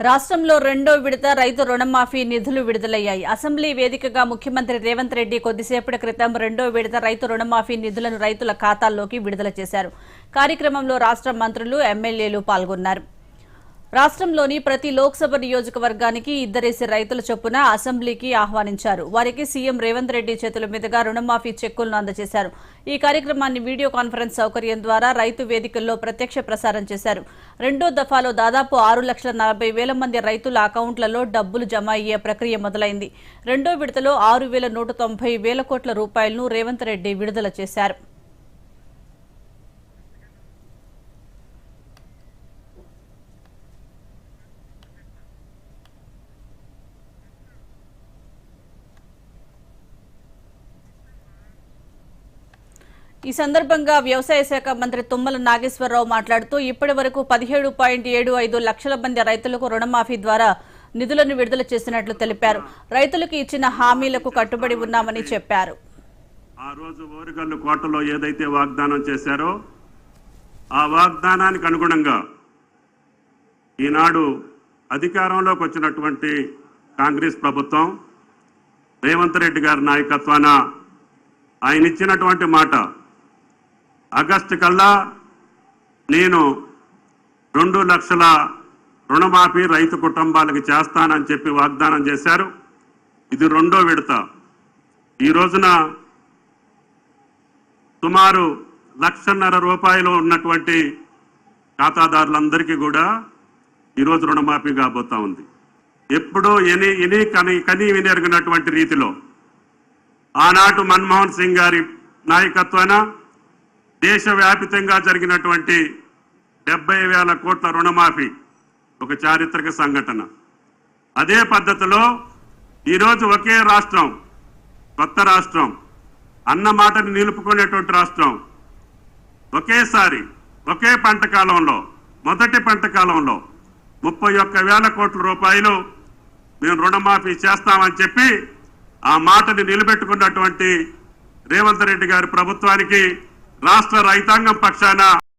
రాష్ట్రంలో రెండో విడత రైతు రుణమాఫీ నిధులు విడుదలయ్యాయి. అసెంబ్లీ వేదికగా ముఖ్యమంత్రి రేవంత్ రెడ్డి కొద్దిసేపటి క్రితం రెండో విడత రైతు రుణమాఫీ నిధులను రైతుల ఖాతాల్లోకి విడుదల చేశారు. కార్యక్రమంలో రాష్ట్ర మంత్రులు ఎమ్మెల్యేలు పాల్గొన్నారు. రాష్ట్రంలోని ప్రతి లోక్సభ నియోజకవర్గానికి ఇద్దరేసి రైతుల చొప్పున అసెంబ్లీకి ఆహ్వానించారు. వారికి సీఎం రేవంత్ రెడ్డి చేతుల మీదుగా రుణమాఫీ చెక్కులను అందజేశారు. ఈ కార్యక్రమాన్ని వీడియో కాన్ఫరెన్స్ సౌకర్యం ద్వారా రైతు వేదికల్లో ప్రత్యక్ష ప్రసారం చేశారు. రెండో దఫాలో దాదాపు ఆరు లక్షల నలభై వేల మంది రైతుల అకౌంట్లలో డబ్బులు జమ అయ్యే ప్రక్రియ మొదలైంది. రెండో విడతలో ఆరు వేల నూట తొంభై వేల కోట్ల రూపాయలను రేవంత్ రెడ్డి విడుదల చేశారు. ఈ సందర్భంగా వ్యవసాయ శాఖ మంత్రి తుమ్మల నాగేశ్వరరావు మాట్లాడుతూ ఇప్పటి వరకు పదిహేడు పాయింట్ ఏడు ఐదు లక్షల మంది రైతులకు రుణమాఫీ ద్వారా నిధులను విడుదల చేసినట్లు తెలిపారు. రైతులకు ఇచ్చిన హామీలకు కట్టుబడి ఉన్నామని చెప్పారు. ఆ రోజు ఓరుగల్లు కోటలో ఏదైతే వాగ్దానం చేశారో ఆ వాగ్దానానికి అనుగుణంగా ఈనాడు అధికారంలోకి వచ్చినటువంటి కాంగ్రెస్ ప్రభుత్వం రేవంత్ రెడ్డి గారి నాయకత్వాన ఆయన ఇచ్చినటువంటి మాట ఆగస్టు కల్లా నేను రెండు లక్షల రుణమాఫీ రైతు కుటుంబాలకు చేస్తానని చెప్పి వాగ్దానం చేశారు. ఇది రెండో విడత. ఈ రోజున సుమారు లక్షన్నర రూపాయలు ఉన్నటువంటి ఖాతాదారులందరికీ కూడా ఈరోజు రుణమాఫీ కాబోతా ఉంది. ఎప్పుడూ ఎని ఎని కని కని వినెరిగినటువంటి రీతిలో ఆనాడు మన్మోహన్ సింగ్ గారి నాయకత్వాన దేశవ్యాపితంగా జరిగినటువంటి డెబ్బై వేల కోట్ల రుణమాఫీ ఒక చారిత్రక సంఘటన. అదే పద్ధతిలో ఈరోజు ఒకే రాష్ట్రం కొత్త రాష్ట్రం అన్న మాటను నిలుపుకునేటువంటి రాష్ట్రం. ఒకేసారి ఒకే పంట కాలంలో మొదటి పంట కాలంలో ముప్పై ఒక్క వేల కోట్ల రూపాయలు మేము రుణమాఫీ చేస్తామని చెప్పి ఆ మాటని నిలబెట్టుకున్నటువంటి రేవంత్ రెడ్డి గారి ప్రభుత్వానికి రాష్ట్ర రైతాంగం పక్షాన